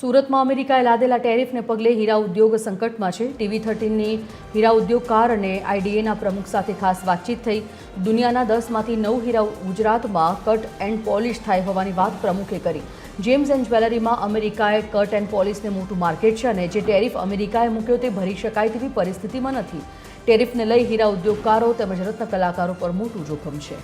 સુરતમાં અમેરિકાએ લાદેલા ટેરિફને પગલે હીરા ઉદ્યોગ સંકટમાં છે. ટીવી થર્ટીનની હીરા ઉદ્યોગકાર અને આઈડીએના પ્રમુખ સાથે ખાસ વાતચીત થઈ. દુનિયાના દસમાંથી નવ હીરા ગુજરાતમાં કટ એન્ડ પોલિશ થાય હોવાની વાત પ્રમુખે કરી. જેમ્સ એન્ડ જ્વેલરીમાં અમેરિકાએ કટ એન્ડ પોલિશને મોટું માર્કેટ છે અને જે ટેરિફ અમેરિકાએ મૂક્યો તે ભરી શકાય તેવી પરિસ્થિતિમાં નથી. ટેરિફને લઈ હીરા ઉદ્યોગકારો તેમજ રત્ન કલાકારો પર મોટું જોખમ છે.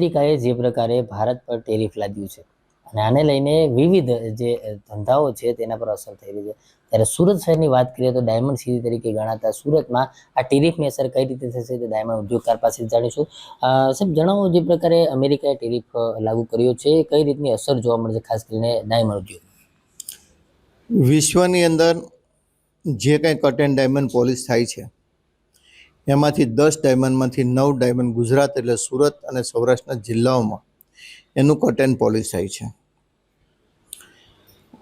અમેરિકાએ જે પ્રકારે ભારત પર ટેરિફ લાદ્યું છે અને આને લઈને વિવિધ જે ધંધાઓ છે તેના પર અસર થઈ રહી છે. ત્યારે સુરત શહેરની વાત કરીએ તો ડાયમંડ સિટી તરીકે ગણાતા સુરતમાં આ ટેરિફની અસર કઈ રીતે થશે તે ડાયમંડ ઉદ્યોગકાર પાસે જાણીશું. સાહેબ, જણાવો જે પ્રકારે અમેરિકાએ ટેરિફ લાગુ કર્યો છે, કઈ રીતની અસર જોવા મળશે ખાસ કરીને ડાયમંડ ઉદ્યોગ. વિશ્વની અંદર જે કંઈ કટ એન્ડ ડાયમંડ પોલિશ થાય છે એમાંથી દસ ડાયમંડમાંથી નવ ડાયમંડ ગુજરાત એટલે સુરત અને સૌરાષ્ટ્રના જિલ્લાઓમાં એનું કટ પોલિશ થાય છે.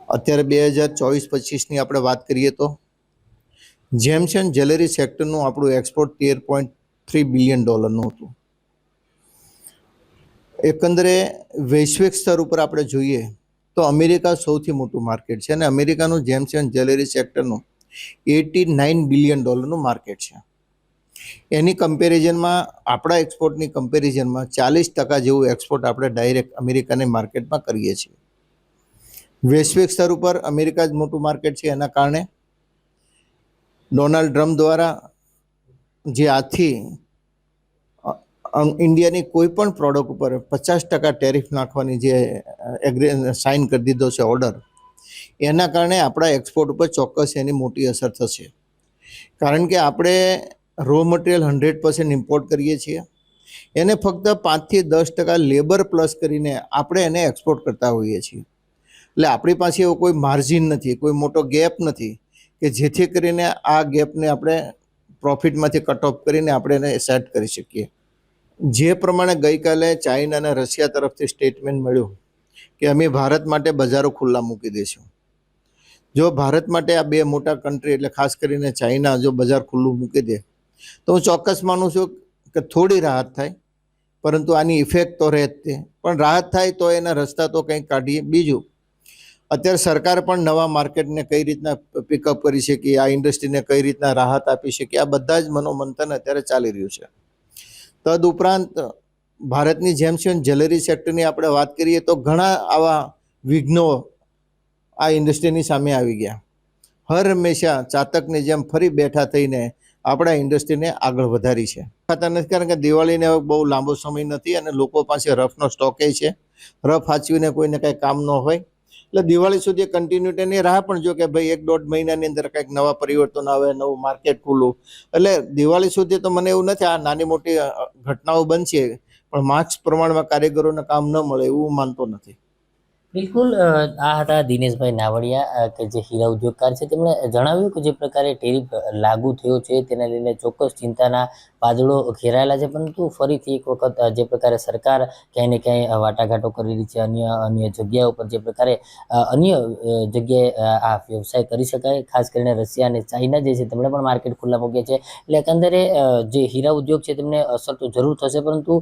અત્યારે બે હજાર ચોવીસ પચીસની આપણે વાત કરીએ તો જેમ્સ એન્ડ જ્વેલરી સેક્ટરનું આપણું એક્સપોર્ટ તેર પોઈન્ટ થ્રી બિલિયન ડોલરનું હતું. એકંદરે વૈશ્વિક સ્તર ઉપર આપણે જોઈએ તો અમેરિકા સૌથી મોટું માર્કેટ છે અને અમેરિકાનું જેમ્સ એન્ડ જ્વેલરી સેક્ટરનું એટી નાઇન બિલિયન ડોલરનું માર્કેટ છે. એની કમ્પેરિઝનમાં આપણા એક્સપોર્ટની કમ્પેરિઝનમાં ચાલીસ ટકા જેવું એક્સપોર્ટ આપણે ડાયરેક્ટ અમેરિકાની માર્કેટમાં કરીએ છીએ. વૈશ્વિક સ્તર ઉપર અમેરિકા જ મોટું માર્કેટ છે એના કારણે. ડોનાલ્ડ ટ્રમ્પ દ્વારા જે આથી ઇન્ડિયાની કોઈ પણ પ્રોડક્ટ ઉપર પચાસ ટકા ટેરિફ નાખવાની જે એગ્રી સાઇન કરી દીધો છે ઓર્ડર એના કારણે આપણા એક્સપોર્ટ ઉપર ચોક્કસ એની મોટી અસર થશે. કારણ કે આપણે raw material hundred percent import કરીએ છીએ. એને ફક્ત પાંચથી દસ ટકા લેબર પ્લસ કરીને આપણે એને એક્સપોર્ટ કરતા હોઈએ છીએ. એટલે આપણી પાસે એવો કોઈ માર્જિન નથી, કોઈ મોટો ગેપ નથી કે જેથી કરીને આ ગેપને આપણે પ્રોફિટમાંથી કટ ઓફ કરીને આપણે એને સેટ કરી શકીએ. જે પ્રમાણે ગઈકાલે ચાઇના અને રશિયા તરફથી સ્ટેટમેન્ટ મળ્યું કે અમે ભારત માટે બજારો ખુલ્લા મૂકી દઈશું. જો ભારત માટે આ બે મોટા કન્ટ્રી એટલે ખાસ કરીને ચાઇના જો બજાર ખુલ્લું મૂકી દે તો હું ચોક્કસ માનું છું કે થોડી રાહત થાય, પરંતુ આની ઇફેક્ટ તો રહે જ તે. પણ રાહત થાય તો એના રસ્તા તો કંઈક કાઢીએ. બીજું, અત્યારે સરકાર પણ નવા માર્કેટને કઈ રીતના પિકઅપ કરી શકીએ આ ઇન્ડસ્ટ્રીને કઈ રીતના રાહત આપી શકીએ આ બધા જ મનોમંથન અત્યારે ચાલી રહ્યું છે. તદ ઉપરાંત, ભારતની જેમ છે જ્વેલરી સેક્ટરની આપણે વાત કરીએ તો ઘણા આવા વિઘ્નો આ ઇન્ડસ્ટ્રીની સામે આવી ગયા. હર હંમેશા ચાતકની જેમ ફરી બેઠા થઈને આપણા ઇન્ડસ્ટ્રીને આગળ વધારી છે. ખાતા નથી, કારણ કે દિવાળીને બહુ લાંબો સમય નથી અને લોકો પાસે રફનો સ્ટોકે છે. રફ હાચવીને કોઈને કાંઈ કામ ન હોય. એટલે દિવાળી સુધી કન્ટિન્યુટીની રાહ પણ જો કે ભાઈ એક દોઢ મહિનાની અંદર કંઈક નવા પરિવર્તન આવે, નવું માર્કેટ ખુલ્લું એટલે દિવાળી સુધી તો મને એવું નથી આ નાની મોટી ઘટનાઓ બનશે, પણ માર્ક્સ પ્રમાણમાં કારીગરોને કામ ન મળે એવું માનતો નથી. બિલકુલ આ હતા દિનેશભાઈ નાવડિયા કે જે હીરા ઉદ્યોગકાર છે. તેમણે જણાવ્યું કે જે પ્રકારે ટેરિફ લાગુ થયો છે, તેના લઈને ચોક્કસ ચિંતાના વાદળો ઘેરાયેલા છે, પરંતુ ફરીથી એક વખત જે પ્રકારે સરકાર ક્યાંય ને ક્યાંય વાટાઘાટો કરી રહી છે, અન્ય અન્ય જગ્યાઓ પર જે પ્રકારે અન્ય જગ્યાએ આ વ્યવસાય કરી શકાય. ખાસ કરીને રશિયા અને ચાઇના જે છે, તેમણે પણ માર્કેટ ખુલ્લા મૂક્યા છે. એટલે એકંદરે જે હીરા ઉદ્યોગ છે, તેમને અસર તો જરૂર થશે, પરંતુ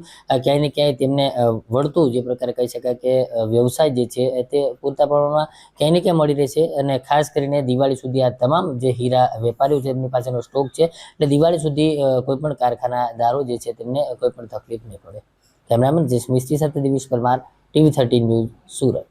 ક્યાંય ને ક્યાંય તેમને વળતું જે પ્રકારે કહી શકાય કે વ્યવસાય જે છે તે પૂરતા પ્રમાણમાં ક્યાંય ને ક્યાંય મળી રહેશે. અને ખાસ કરીને દિવાળી સુધી આ તમામ જે હીરા વેપારીઓ છે, એમની પાસેનો સ્ટોક છે. એટલે દિવાળી સુધી કોઈ પણ કારખાનાદારો જે છે તેમને કોઈ પણ તકલીફ નહીં પડે. કેમેરામેન જસમિસ્ત્રી સાથે Divesh Parmar, TV thirteen news Surat.